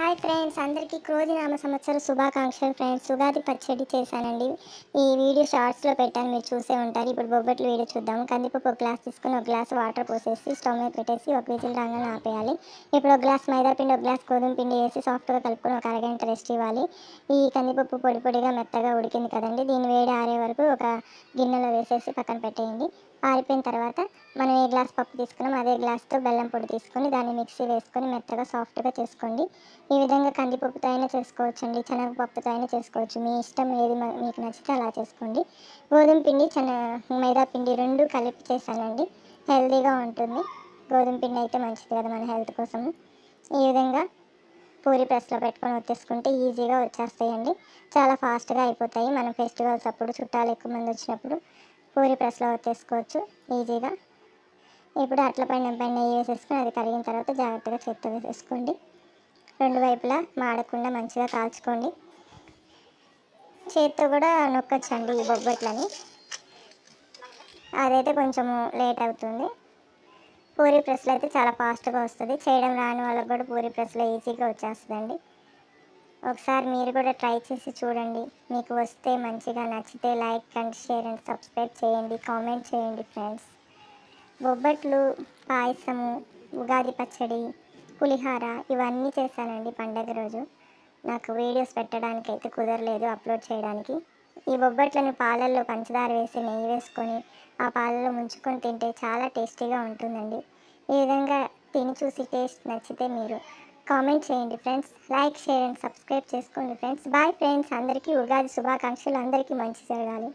Hi friends అందరికీ క్రోధి నామ సంవత్సర శుభాకాంక్షలు ఫ్రెండ్స్. ఉగాది పచ్చడి చేశానండి. ఈ వీడియో షార్ట్స్లో పెట్టాను మీరు చూసే ఉంటారు. ఇప్పుడు బొబ్బట్లు వీడియో చూద్దాము. కందిపప్పు ఒక గ్లాస్ తీసుకుని ఒక గ్లాస్ వాటర్ పోసేసి స్టవ్ మీద పెట్టేసి ఒక విజిల్ రాగానే ఆపేయాలి. ఇప్పుడు ఒక గ్లాస్ మైదా పిండి ఒక గ్లాస్ గోధుమ పిండి వేసి సాఫ్ట్గా కలుపుకొని ఒక అరగంట రెస్ట్ ఇవ్వాలి. ఈ కందిపప్పు పొడి పొడిగా మెత్తగా ఉడికింది కదండి. దీన్ని వేడి ఆరే వరకు ఒక గిన్నెలో వేసేసి పక్కన పెట్టేయండి. ఆరిపోయిన తర్వాత మనం ఏ గ్లాస్ పప్పు తీసుకున్నాం అదే గ్లాస్తో బెల్లం పొడి తీసుకొని దాన్ని మిక్సీ వేసుకొని మెత్తగా సాఫ్ట్గా చేసుకోండి. ఈ విధంగా కందిపప్పుతో అయినా చేసుకోవచ్చు అండి శనగపప్పుతో అయినా చేసుకోవచ్చు. మీ ఇష్టం ఏది మీకు నచ్చితే అలా చేసుకోండి. గోధుమ పిండి చెన మైదా పిండి రెండు కలిపి చేశానండి. హెల్తీగా ఉంటుంది. గోధుమ పిండి అయితే మంచిది కదా మన హెల్త్ కోసం ఈ విధంగా పూరి ప్రెస్లో పెట్టుకొని వచ్చేసుకుంటే ఈజీగా వచ్చేస్తాయండి. చాలా ఫాస్ట్గా అయిపోతాయి. మనం ఫెస్టివల్స్ అప్పుడు చుట్టాలు ఎక్కువ మంది వచ్చినప్పుడు పూరి ప్రెస్లో వచ్చేసుకోవచ్చు ఈజీగా ఇప్పుడు అట్ల పైన పైన నెయ్యి వేసేసుకొని అది కరిగిన తర్వాత జాగ్రత్తగా చెత్త వేసేసుకోండి. రెండు వైపులా మాడకుండా మంచిగా కాల్చుకోండి. చేత్తో కూడా నొక్కచ్చండి ఈ బొబ్బట్లని. అదైతే కొంచెము లేట్ అవుతుంది. పూరి ప్రెస్లో అయితే చాలా ఫాస్ట్గా వస్తుంది. చేయడం రాని వాళ్ళకి కూడా పూరి ప్రెస్లో ఈజీగా వచ్చేస్తుందండి. ఒకసారి మీరు కూడా ట్రై చేసి చూడండి. మీకు వస్తే మంచిగా నచ్చితే like and share and subscribe చేయండి. కామెంట్ చేయండి ఫ్రెండ్స్. బొబ్బట్లు పాయసము ఉగాది పచ్చడి పులిహార ఇవన్నీ చేశానండి పండగ రోజు. నాకు వీడియోస్ పెట్టడానికి అయితే కుదరలేదు అప్లోడ్ చేయడానికి. ఈ బొబ్బట్లను పాలల్లో పంచదార వేసి నెయ్యి వేసుకొని ఆ పాలలో ముంచుకొని తింటే చాలా టేస్టీగా ఉంటుందండి. ఈ విధంగా తిని చూసి టేస్ట్ నచ్చితే మీరు కామెంట్ చేయండి friends. Like share and subscribe చేసుకోండి ఫ్రెండ్స్. Bye friends. అందరికీ ఉగాది శుభాకాంక్షలు. అందరికీ మంచి జరగాలి.